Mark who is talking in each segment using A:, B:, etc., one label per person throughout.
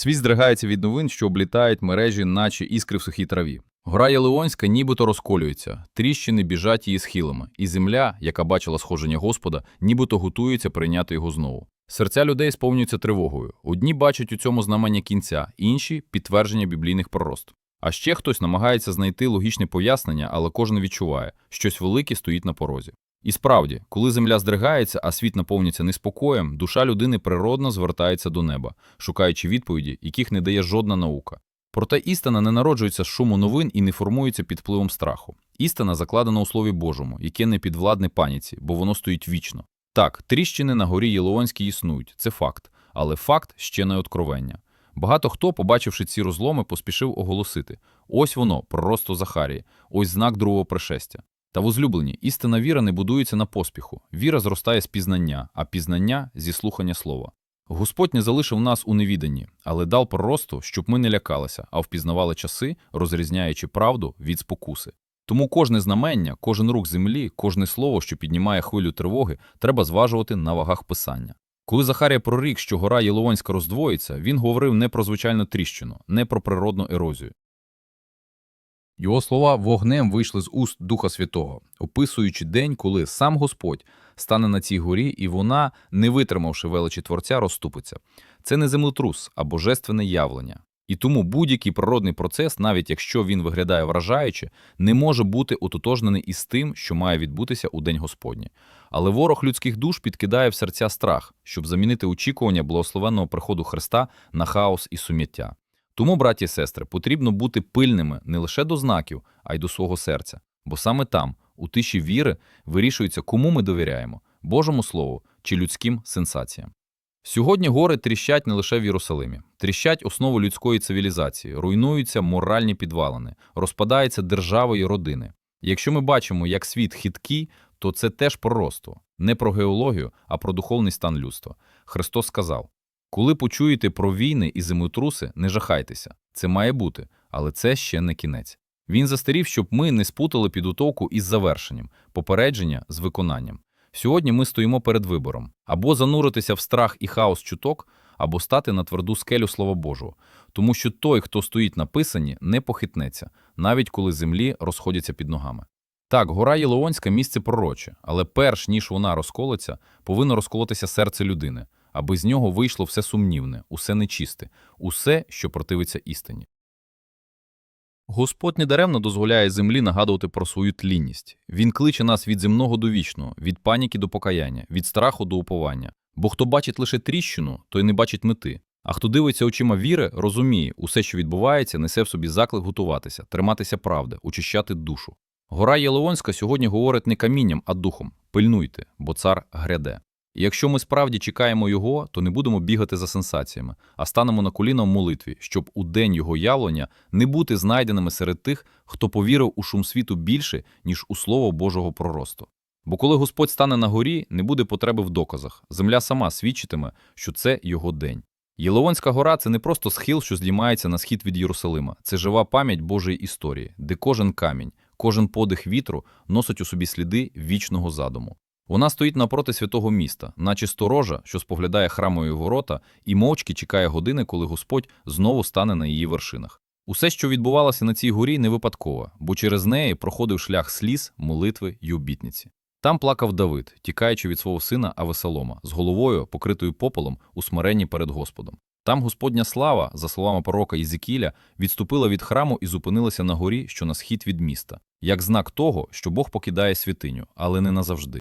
A: Світ здригається від новин, що облітають мережі, наче іскри в сухій траві. Гора Єлеонська нібито розколюється, тріщини біжать її схилами, і земля, яка бачила сходження Господа, нібито готується прийняти його знову. Серця людей сповнюються тривогою. Одні бачать у цьому знамення кінця, інші підтвердження біблійних пророст. А ще хтось намагається знайти логічне пояснення, але кожен відчуває, щось велике стоїть на порозі. І справді, коли земля здригається, а світ наповнюється неспокоєм, душа людини природно звертається до неба, шукаючи відповіді, яких не дає жодна наука. Проте істина не народжується з шуму новин і не формується під впливом страху. Істина закладена у Слові Божому, яке не підвладне паніці, бо воно стоїть вічно. Так, тріщини на горі Єлеонській існують, це факт, але факт ще не откровення. Багато хто, побачивши ці розломи, поспішив оголосити: ось воно, пророцтво Захарії, ось знак другого пришестя. Та возлюблені, істинна віра не будується на поспіху. Віра зростає з пізнання, а пізнання зі слухання слова. Господь не залишив нас у невіданні, але дав проросту, щоб ми не лякалися, а впізнавали часи, розрізняючи правду від спокуси. Тому кожне знамення, кожен рух землі, кожне слово, що піднімає хвилю тривоги, треба зважувати на вагах писання. Коли Захарія прорік, що гора Єловонська роздвоїться, він говорив не про звичайну тріщину, не про природну ерозію. Його слова вогнем вийшли з уст Духа Святого, описуючи день, коли сам Господь стане на цій горі, і вона, не витримавши величі Творця, розступиться. Це не землетрус, а божественне явлення. І тому будь-який природний процес, навіть якщо він виглядає вражаюче, не може бути ототожнений із тим, що має відбутися у День Господній. Але ворог людських душ підкидає в серця страх, щоб замінити очікування благословенного приходу Христа на хаос і сум'яття. Тому, браті і сестри, потрібно бути пильними не лише до знаків, а й до свого серця, бо саме там, у тиші віри, вирішується, кому ми довіряємо Божому Слову чи людським сенсаціям. Сьогодні гори тріщать не лише в Єрусалимі, тріщать основу людської цивілізації, руйнуються моральні підвалини, розпадаються держави і родини. Якщо ми бачимо, як світ хиткий, то це теж про росту, не про геологію, а про духовний стан людства. Христос сказав: коли почуєте про війни і землетруси, не жахайтеся. Це має бути, але це ще не кінець. Він застерів, щоб ми не спутали підготовку із завершенням, попередження з виконанням. Сьогодні ми стоїмо перед вибором або зануритися в страх і хаос чуток, або стати на тверду скелю Слова Божого, тому що той, хто стоїть на писані, не похитнеться, навіть коли землі розходяться під ногами. Так, гора Єлеонська місце пророче, але перш ніж вона розколиться, повинно розколотися серце людини, аби з нього вийшло все сумнівне, усе нечисте, усе, що противиться істині. Господь недаремно дозволяє землі нагадувати про свою тлінність. Він кличе нас від земного до вічного, від паніки до покаяння, від страху до уповання. Бо хто бачить лише тріщину, той не бачить мети. А хто дивиться очима віри, розуміє, усе, що відбувається, несе в собі заклик готуватися, триматися правди, очищати душу. Гора Єлеонська сьогодні говорить не камінням, а духом. Пильнуйте, бо цар гряде. Якщо ми справді чекаємо його, то не будемо бігати за сенсаціями, а станемо на коліна в молитві, щоб у день його явлення не бути знайденими серед тих, хто повірив у шум світу більше, ніж у слово Божого проросту. Бо коли Господь стане на горі, не буде потреби в доказах. Земля сама свідчитиме, що це його день. Єлеонська гора це не просто схил, що злімається на схід від Єрусалима, це жива пам'ять Божої історії, де кожен камінь, кожен подих вітру носить у собі сліди вічного задуму. Вона стоїть напроти святого міста, наче сторожа, що споглядає храмові ворота, і мовчки чекає години, коли Господь знову стане на її вершинах. Усе, що відбувалося на цій горі, не випадково, бо через неї проходив шлях сліз, молитви й обітниці. Там плакав Давид, тікаючи від свого сина Авесолома, з головою, покритою попелом, у смиренні перед Господом. Там Господня слава, за словами пророка Єзекіля, відступила від храму і зупинилася на горі, що на схід від міста, як знак того, що Бог покидає святиню, але не назавжди.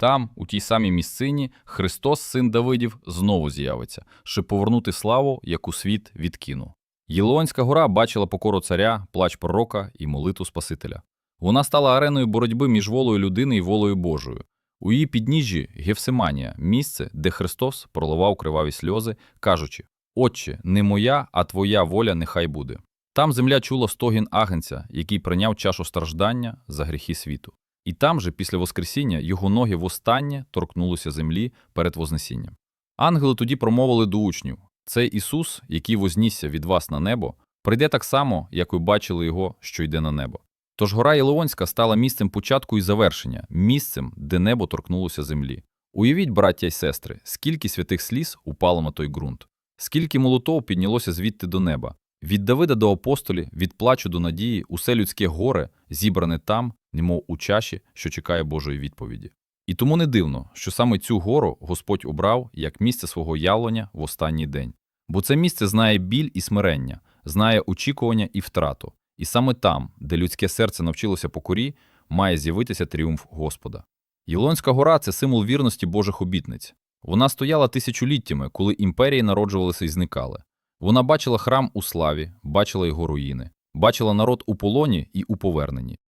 A: Там, у тій самій місцині, Христос, син Давидів, знову з'явиться, щоб повернути славу, яку світ відкинув. Єлеонська гора бачила покору царя, плач пророка і молитву Спасителя. Вона стала ареною боротьби між волею людини і волею Божою. У її підніжжі Гефсиманія, місце, де Христос проливав криваві сльози, кажучи: Отче, не моя, а твоя воля нехай буде. Там земля чула стогін агнця, який прийняв чашу страждання за гріхи світу. І там же, після Воскресіння, його ноги востаннє торкнулися землі перед Вознесінням. Ангели тоді промовили до учнів: цей Ісус, який вознісся від вас на небо, прийде так само, як ви бачили його, що йде на небо. Тож гора Єлеонська стала місцем початку і завершення, місцем, де небо торкнулося землі. Уявіть, браття й сестри, скільки святих сліз упало на той ґрунт, Скільки молотов піднялося звідти до неба. Від Давида до апостолів, від плачу до надії, усе людське горе зібране там, немов у чаші, що чекає Божої відповіді. І тому не дивно, що саме цю гору Господь обрав як місце свого явлення в останній день. Бо це місце знає біль і смирення, знає очікування і втрату. І саме там, де людське серце навчилося покорі, має з'явитися тріумф Господа. Єлонська гора це символ вірності Божих обітниць. Вона стояла тисячоліттями, коли імперії народжувалися і зникали. Вона бачила храм у славі, бачила його руїни, бачила народ у полоні і у поверненні.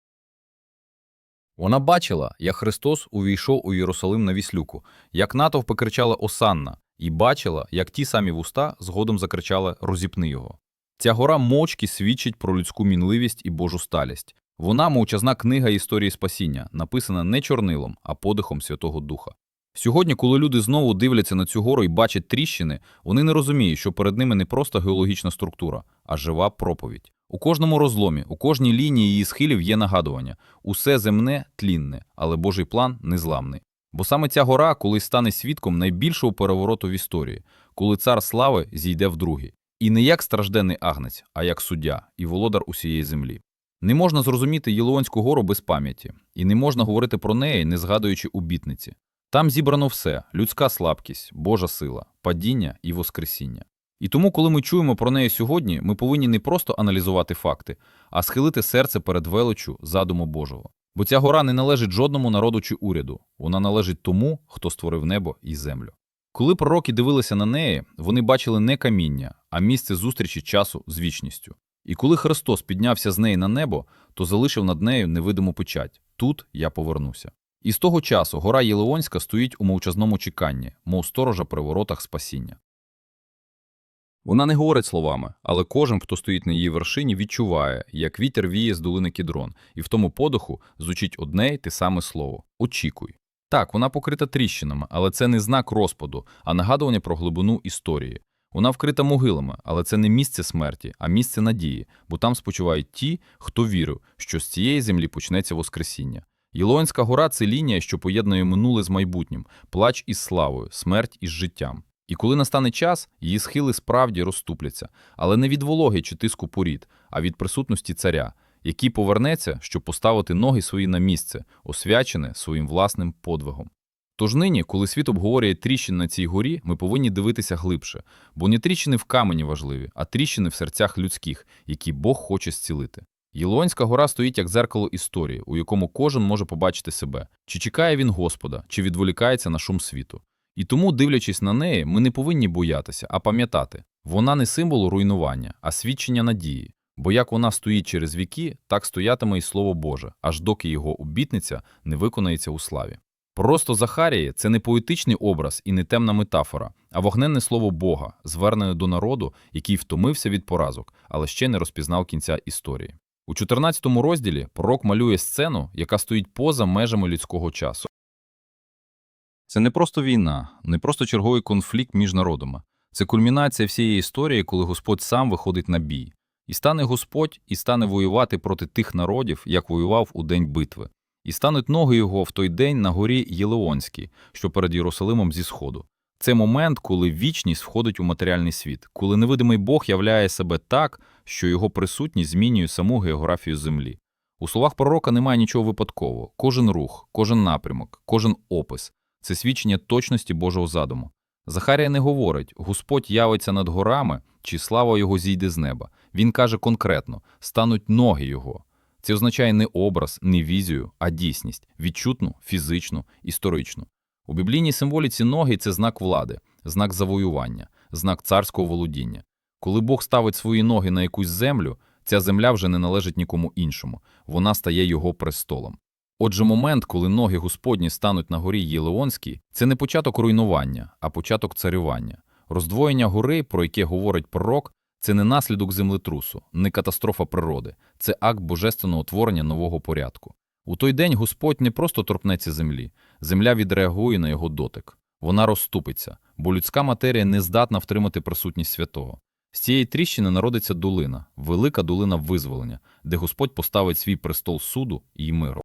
A: Вона бачила, як Христос увійшов у Єрусалим на віслюку, як натовпи кричали Осанна, і бачила, як ті самі вуста згодом закричали Розіпни його. Ця гора мовчки свідчить про людську мінливість і Божу сталість. Вона мовчазна книга історії спасіння, написана не чорнилом, а подихом Святого Духа. Сьогодні, коли люди знову дивляться на цю гору і бачать тріщини, вони не розуміють, що перед ними не просто геологічна структура, а жива проповідь. У кожному розломі, у кожній лінії її схилів є нагадування: усе земне тлінне, але Божий план незламний. Бо саме ця гора колись стане свідком найбільшого перевороту в історії, коли цар слави зійде вдруге. І не як стражденний агнець, а як суддя і володар усієї землі. Не можна зрозуміти Єлеонську гору без пам'яті, і не можна говорити про неї, не згадуючи обітниці. Там зібрано все людська слабкість, Божа сила, падіння і воскресіння. І тому, коли ми чуємо про неї сьогодні, ми повинні не просто аналізувати факти, а схилити серце перед величу задуму Божого. Бо ця гора не належить жодному народу чи уряду, вона належить тому, хто створив небо і землю. Коли пророки дивилися на неї, вони бачили не каміння, а місце зустрічі часу з вічністю. І коли Христос піднявся з неї на небо, то залишив над нею невидиму печать тут я повернуся. І з того часу гора Єлеонська стоїть у мовчазному чеканні, мов сторожа при воротах спасіння. Вона не говорить словами, але кожен, хто стоїть на її вершині, відчуває, як вітер віє з долини Кідрон, і в тому подиху звучить одне й те саме слово очікуй. Так, вона покрита тріщинами, але це не знак розпаду, а нагадування про глибину історії. Вона вкрита могилами, але це не місце смерті, а місце надії, бо там спочивають ті, хто вірив, що з цієї землі почнеться Воскресіння. Єлоїнська гора це лінія, що поєднує минуле з майбутнім, плач із славою, смерть із життям. І коли настане час, її схили справді розступляться, але не від вологи чи тиску порід, а від присутності царя, який повернеться, щоб поставити ноги свої на місце, освячене своїм власним подвигом. Тож нині, коли світ обговорює тріщини на цій горі, ми повинні дивитися глибше, бо не тріщини в камені важливі, а тріщини в серцях людських, які Бог хоче зцілити. Єлонська гора стоїть як дзеркало історії, у якому кожен може побачити себе, чи чекає він Господа, чи відволікається на шум світу. І тому, дивлячись на неї, ми не повинні боятися, а пам'ятати, вона не символ руйнування, а свідчення надії. Бо як вона стоїть через віки, так стоятиме і Слово Боже, аж доки його обітниця не виконається у славі. Просто Захарії це не поетичний образ і не темна метафора, а вогненне слово Бога, звернене до народу, який втомився від поразок, але ще не розпізнав кінця історії. У 14 розділі пророк малює сцену, яка стоїть поза межами людського часу. Це не просто війна, не просто черговий конфлікт між народами. Це кульмінація всієї історії, коли Господь сам виходить на бій. І стане Господь, і стане воювати проти тих народів, як воював у день битви. І стануть ноги його в той день на горі Єлеонській, що перед Єрусалимом зі сходу. Це момент, коли вічність входить у матеріальний світ, коли невидимий Бог являє себе так, що його присутність змінює саму географію землі. У словах пророка немає нічого випадкового. Кожен рух, кожен напрямок, кожен опис це свідчення точності Божого задуму. Захарія не говорить, Господь явиться над горами, чи слава його зійде з неба. Він каже конкретно: стануть ноги його. Це означає не образ, не візію, а дійсність відчутну, фізичну, історичну. У біблійній символіці ноги це знак влади, знак завоювання, знак царського володіння. Коли Бог ставить свої ноги на якусь землю, ця земля вже не належить нікому іншому, вона стає його престолом. Отже, момент, коли ноги Господні стануть на горі Єлеонській, це не початок руйнування, а початок царювання. Роздвоєння гори, про яке говорить пророк, це не наслідок землетрусу, не катастрофа природи, це акт божественного творення нового порядку. У той день Господь не просто торкнеться землі, земля відреагує на його дотик. Вона розступиться, бо людська матерія не здатна втримати присутність святого. З цієї тріщини народиться долина, велика долина визволення, де Господь поставить свій престол суду і миру.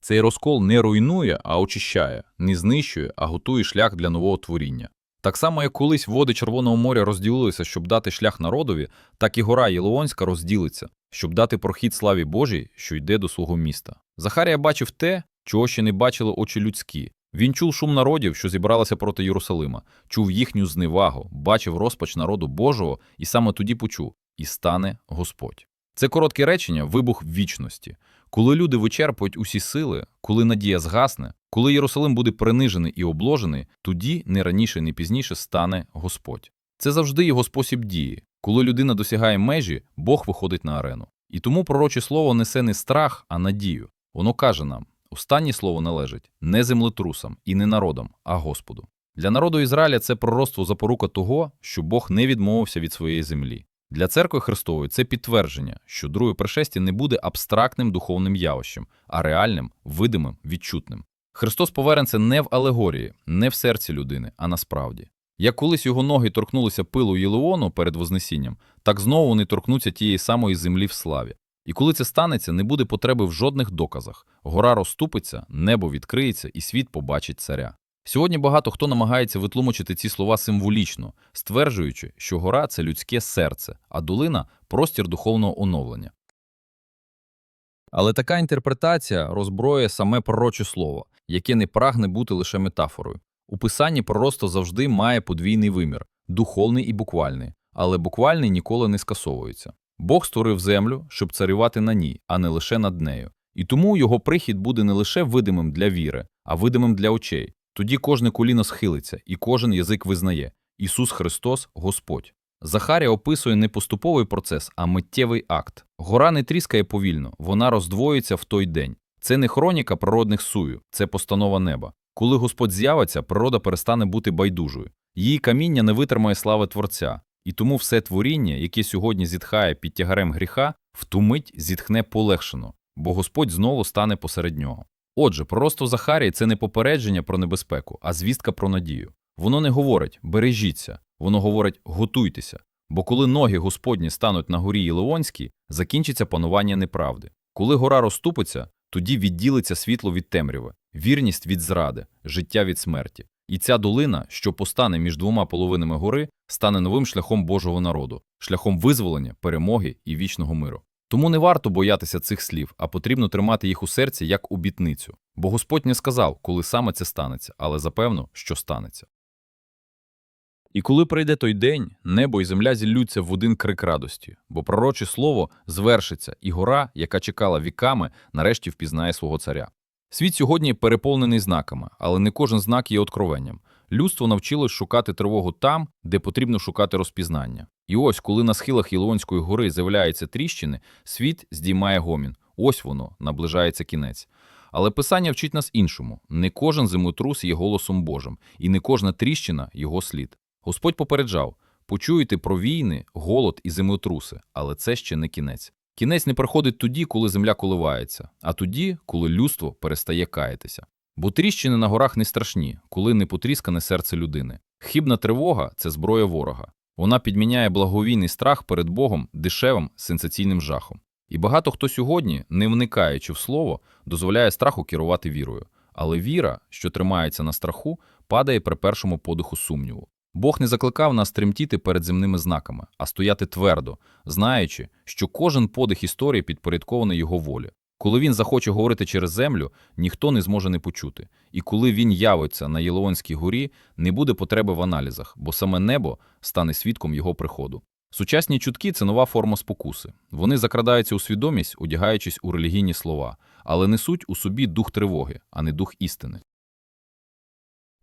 A: Цей розкол не руйнує, а очищає, не знищує, а готує шлях для нового творіння. Так само, як колись води Червоного моря розділилися, щоб дати шлях народові, так і гора Єлеонська розділиться, щоб дати прохід славі Божій, що йде до свого міста. Захарія бачив те, чого ще не бачили очі людські. Він чув шум народів, що зібралися проти Єрусалима, чув їхню зневагу, бачив розпач народу Божого, і саме тоді почув і стане Господь. Це коротке речення вибух вічності. Коли люди вичерпують усі сили, коли надія згасне, коли Єрусалим буде принижений і обложений, тоді не раніше, не пізніше стане Господь. Це завжди його спосіб дії. Коли людина досягає межі, Бог виходить на арену. І тому пророче слово несе не страх, а надію. Воно каже нам: останнє слово належить не землетрусам і не народам, а Господу. Для народу Ізраїля це пророцтво запорука того, що Бог не відмовився від своєї землі. Для церкви Христової це підтвердження, що друге пришестя не буде абстрактним духовним явищем, а реальним, видимим, відчутним. Христос повернеться не в алегорії, не в серці людини, а насправді. Як колись його ноги торкнулися пилу Єлеону перед Вознесінням, так знову вони торкнуться тієї самої землі в славі. І коли це станеться, не буде потреби в жодних доказах. Гора розступиться, небо відкриється, і світ побачить царя. Сьогодні багато хто намагається витлумачити ці слова символічно, стверджуючи, що гора це людське серце, а долина простір духовного оновлення. Але така інтерпретація розброює саме пророче слово, яке не прагне бути лише метафорою. У писанні пророцтво завжди має подвійний вимір духовний і буквальний, але буквальний ніколи не скасовується. Бог створив землю, щоб царювати на ній, а не лише над нею. І тому його прихід буде не лише видимим для віри, а видимим для очей. Тоді кожне коліно схилиться, і кожен язик визнає Ісус Христос Господь. Захарія описує не поступовий процес, а миттєвий акт. Гора не тріскає повільно, вона роздвоюється в той день. Це не хроніка природних сую, це постанова неба. Коли Господь з'явиться, природа перестане бути байдужою. Її каміння не витримає слави Творця, і тому все творіння, яке сьогодні зітхає під тягарем гріха, в ту мить зітхне полегшено, бо Господь знову стане посеред нього. Отже, пророцтво Захарії – це не попередження про небезпеку, а звістка про надію. Воно не говорить «бережіться», воно говорить «готуйтеся», бо коли ноги Господні стануть на горі Єлеонській, закінчиться панування неправди. Коли гора розступиться, тоді відділиться світло від темряви, вірність від зради, життя від смерті. І ця долина, що постане між двома половинами гори, стане новим шляхом Божого народу, шляхом визволення, перемоги і вічного миру. Тому не варто боятися цих слів, а потрібно тримати їх у серці як обітницю. Бо Господь не сказав, коли саме це станеться, але запевно, що станеться. І коли прийде той день, небо і земля зіллються в один крик радості, бо пророче слово звершиться, і гора, яка чекала віками, нарешті впізнає свого царя. Світ сьогодні переповнений знаками, але не кожен знак є откровенням. Людство навчилось шукати тривогу там, де потрібно шукати розпізнання. І ось, коли на схилах Ілонської гори з'являються тріщини, світ здіймає гомін. Ось воно, наближається кінець. Але Писання вчить нас іншому: не кожен землетрус є голосом Божим, і не кожна тріщина його слід. Господь попереджав: почуєте про війни, голод і землетруси, але це ще не кінець. Кінець не приходить тоді, коли земля коливається, а тоді, коли людство перестає каятися. Бо тріщини на горах не страшні, коли не потріскане серце людини. Хібна тривога це зброя ворога. Вона підміняє благовійний страх перед Богом дешевим сенсаційним жахом. І багато хто сьогодні, не вникаючи в слово, дозволяє страху керувати вірою. Але віра, що тримається на страху, падає при першому подиху сумніву. Бог не закликав нас тремтіти перед земними знаками, а стояти твердо, знаючи, що кожен подих історії підпорядкований його волі. Коли він захоче говорити через землю, ніхто не зможе не почути. І коли він явиться на Єлеонській горі, не буде потреби в аналізах, бо саме небо стане свідком його приходу. Сучасні чутки це нова форма спокуси. Вони закрадаються у свідомість, одягаючись у релігійні слова, але несуть у собі дух тривоги, а не дух істини.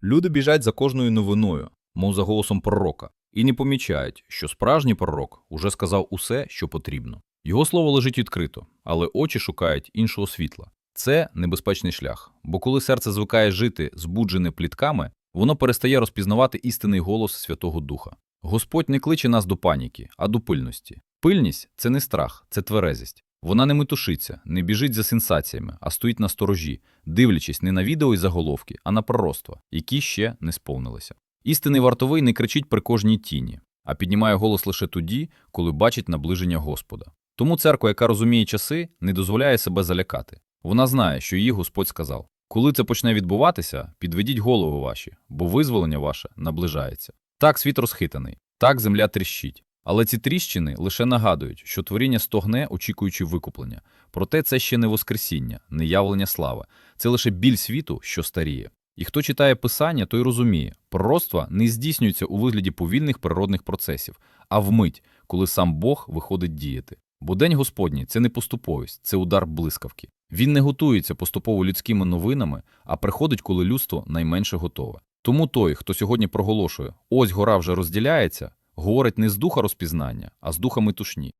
A: Люди біжать за кожною новиною, мов за голосом пророка, і не помічають, що справжній пророк уже сказав усе, що потрібно. Його слово лежить відкрито, але очі шукають іншого світла. Це небезпечний шлях, бо коли серце звикає жити збуджене плітками, воно перестає розпізнавати істинний голос Святого Духа. Господь не кличе нас до паніки, а до пильності. Пильність це не страх, це тверезість. Вона не метушиться, не біжить за сенсаціями, а стоїть на сторожі, дивлячись не на відео і заголовки, а на пророцтва, які ще не сповнилися. Істинний вартовий не кричить при кожній тіні, а піднімає голос лише тоді, коли бачить наближення Господа. Тому церква, яка розуміє часи, не дозволяє себе залякати. Вона знає, що їй Господь сказав. Коли це почне відбуватися, підведіть голови ваші, бо визволення ваше наближається. Так світ розхитаний, так земля тріщить. Але ці тріщини лише нагадують, що творіння стогне, очікуючи викуплення. Проте це ще не воскресіння, не явлення слави. Це лише біль світу, що старіє. І хто читає писання, той розуміє, пророцтва не здійснюються у вигляді повільних природних процесів, а вмить, коли сам Бог виходить діяти. Бо день Господній це не поступовість, це удар блискавки. Він не готується поступово людськими новинами, а приходить, коли людство найменше готове. Тому той, хто сьогодні проголошує ось гора вже розділяється, говорить не з духа розпізнання, а з духа метушні.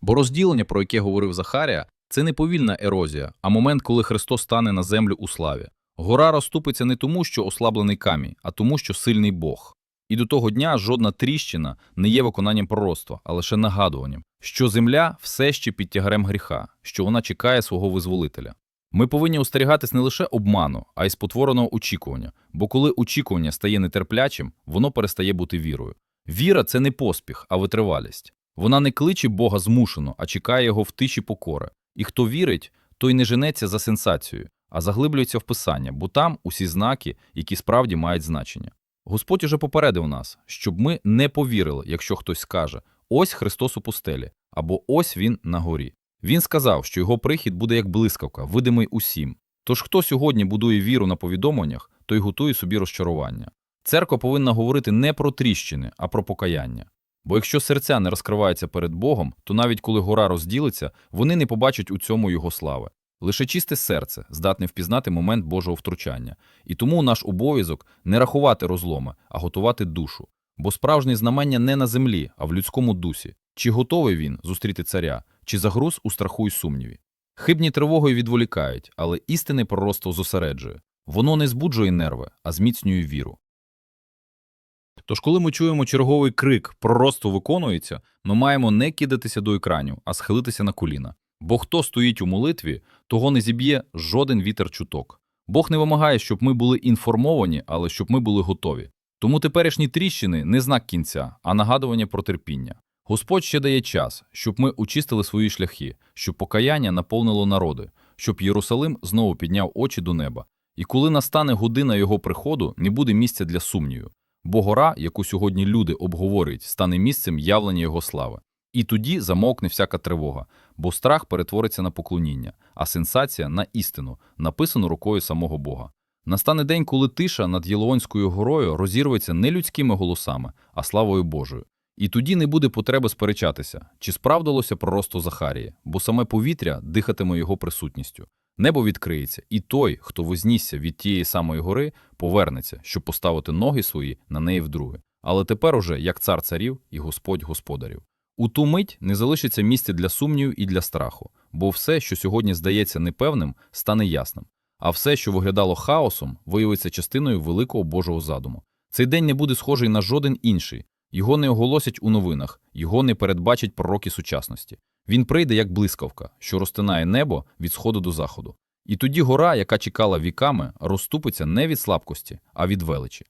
A: Бо розділення, про яке говорив Захарія, це не повільна ерозія, а момент, коли Христос стане на землю у славі. Гора розступиться не тому, що ослаблений камінь, а тому, що сильний Бог. І до того дня жодна тріщина не є виконанням пророцтва, а лише нагадуванням, що земля все ще під тягарем гріха, що вона чекає свого визволителя. Ми повинні остерігатись не лише обману, а й спотвореного очікування, бо коли очікування стає нетерплячим, воно перестає бути вірою. Віра це не поспіх, а витривалість. Вона не кличе Бога змушено, а чекає його в тиші покори. І хто вірить, той не женеться за сенсацією, а заглиблюється в писання, бо там усі знаки, які справді мають значення. Господь уже попередив нас, щоб ми не повірили, якщо хтось скаже ось Христос у пустелі, або ось він на горі. Він сказав, що його прихід буде як блискавка, видимий усім. Тож хто сьогодні будує віру на повідомленнях, той готує собі розчарування. Церква повинна говорити не про тріщини, а про покаяння. Бо якщо серця не розкриваються перед Богом, то навіть коли гора розділиться, вони не побачать у цьому його слави. Лише чисте серце здатне впізнати момент Божого втручання. І тому наш обов'язок не рахувати розломи, а готувати душу. Бо справжнє знамення не на землі, а в людському дусі. Чи готовий він зустріти царя, чи загруз у страху й сумніві. Хибні тривогою відволікають, але істинне пророцтво зосереджує. Воно не збуджує нерви, а зміцнює віру. Тож, коли ми чуємо черговий крик «пророцтво виконується», ми маємо не кидатися до екранів, а схилитися на коліна. Бо хто стоїть у молитві, того не зіб'є жоден вітер чуток. Бог не вимагає, щоб ми були інформовані, але щоб ми були готові. Тому теперішні тріщини не знак кінця, а нагадування про терпіння. Господь ще дає час, щоб ми очистили свої шляхи, щоб покаяння наповнило народи, щоб Єрусалим знову підняв очі до неба. І коли настане година його приходу, не буде місця для сумнівів, бо гора, яку сьогодні люди обговорюють, стане місцем явлення його слави. І тоді замовкне всяка тривога, бо страх перетвориться на поклоніння, а сенсація на істину, написану рукою самого Бога. Настане день, коли тиша над Єлеонською горою розірветься не людськими голосами, а славою Божою. І тоді не буде потреби сперечатися, чи справдилося пророцтво Захарії, бо саме повітря дихатиме його присутністю. Небо відкриється, і той, хто вознісся від тієї самої гори, повернеться, щоб поставити ноги свої на неї вдруге. Але тепер уже як цар царів і Господь господарів. У ту мить не залишиться місця для сумнівів і для страху, бо все, що сьогодні здається непевним, стане ясним, а все, що виглядало хаосом, виявиться частиною великого Божого задуму. Цей день не буде схожий на жоден інший, його не оголосять у новинах, його не передбачать пророки сучасності. Він прийде як блискавка, що розтинає небо від сходу до заходу. І тоді гора, яка чекала віками, розступиться не від слабкості, а від величі.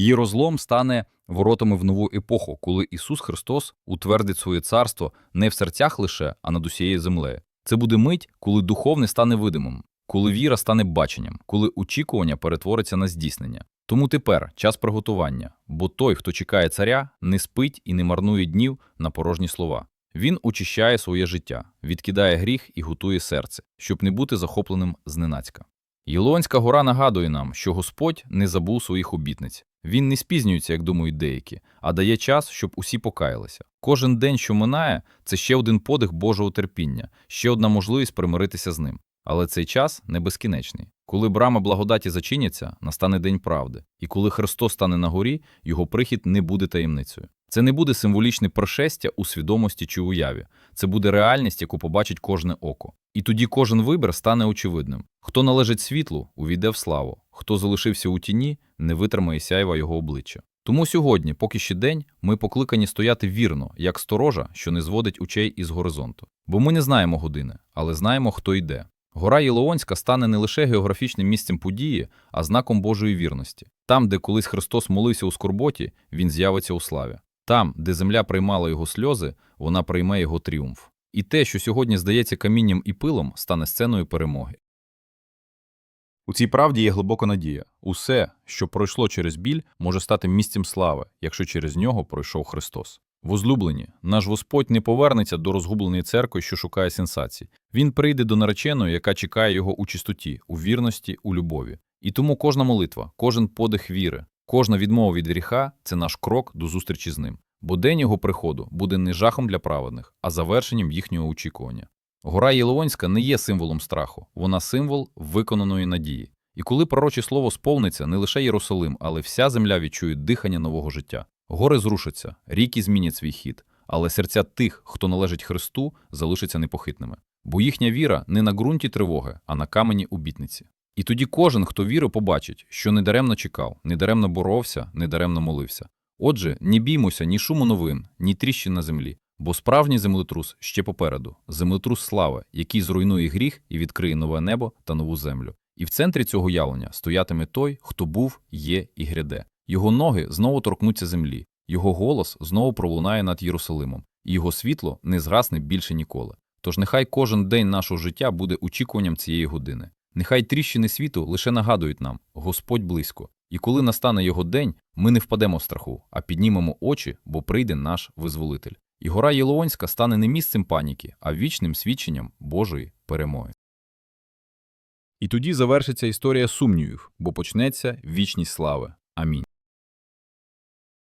A: Її розлом стане воротами в нову епоху, коли Ісус Христос утвердить своє царство не в серцях лише, а над усією землею. Це буде мить, коли духовне стане видимим, коли віра стане баченням, коли очікування перетвориться на здійснення. Тому тепер час приготування, бо той, хто чекає царя, не спить і не марнує днів на порожні слова. Він очищає своє життя, відкидає гріх і готує серце, щоб не бути захопленим зненацька. Єлонська гора нагадує нам, що Господь не забув своїх обітниць. Він не спізнюється, як думають деякі, а дає час, щоб усі покаялися. Кожен день, що минає, це ще один подих Божого терпіння, ще одна можливість примиритися з ним. Але цей час не безкінечний. Коли брама благодаті зачиняться, настане день правди, і коли Христос стане на горі, його прихід не буде таємницею. Це не буде символічне прошестя у свідомості чи уяві, це буде реальність, яку побачить кожне око. І тоді кожен вибір стане очевидним. Хто належить світлу, увійде в славу, хто залишився у тіні, не витримає сяйва його обличчя. Тому сьогодні, поки ще день, ми покликані стояти вірно, як сторожа, що не зводить очей із горизонту. Бо ми не знаємо години, але знаємо, хто йде. Гора Єлеонська стане не лише географічним місцем події, а знаком Божої вірності. Там, де колись Христос молився у скорботі, він з'явиться у славі. Там, де земля приймала його сльози, вона прийме його тріумф. І те, що сьогодні здається камінням і пилом, стане сценою перемоги. У цій правді є глибока надія. Усе, що пройшло через біль, може стати місцем слави, якщо через нього пройшов Христос. Возлюблені, наш Господь не повернеться до розгубленої церкви, що шукає сенсацій. Він прийде до нареченої, яка чекає його у чистоті, у вірності, у любові. І тому кожна молитва, кожен подих віри, кожна відмова від гріха це наш крок до зустрічі з ним. Бо день його приходу буде не жахом для праведних, а завершенням їхнього очікування. Гора Єлеонська не є символом страху, вона символ виконаної надії. І коли пророче слово сповниться, не лише Єрусалим, але вся земля відчує дихання нового життя. Гори зрушаться, ріки змінять свій хід, але серця тих, хто належить Христу, залишаться непохитними. Бо їхня віра не на ґрунті тривоги, а на камені обітниці. І тоді кожен, хто вірить, побачить, що недаремно чекав, недаремно боровся, недаремно молився. Отже, не біймося ні шуму новин, ні тріщин на землі, бо справжній землетрус ще попереду землетрус слави, який зруйнує гріх і відкриє нове небо та нову землю. І в центрі цього явлення стоятиме той, хто був, є і гряде. Його ноги знову торкнуться землі, його голос знову пролунає над Єрусалимом, і його світло не згасне більше ніколи. Тож нехай кожен день нашого життя буде очікуванням цієї години. Нехай тріщини світу лише нагадують нам Господь близько. І коли настане його день, ми не впадемо в страху, а піднімемо очі, бо прийде наш визволитель. І гора Єлоонська стане не місцем паніки, а вічним свідченням Божої перемоги. І тоді завершиться історія сумнівів, бо почнеться вічність слави. Амінь.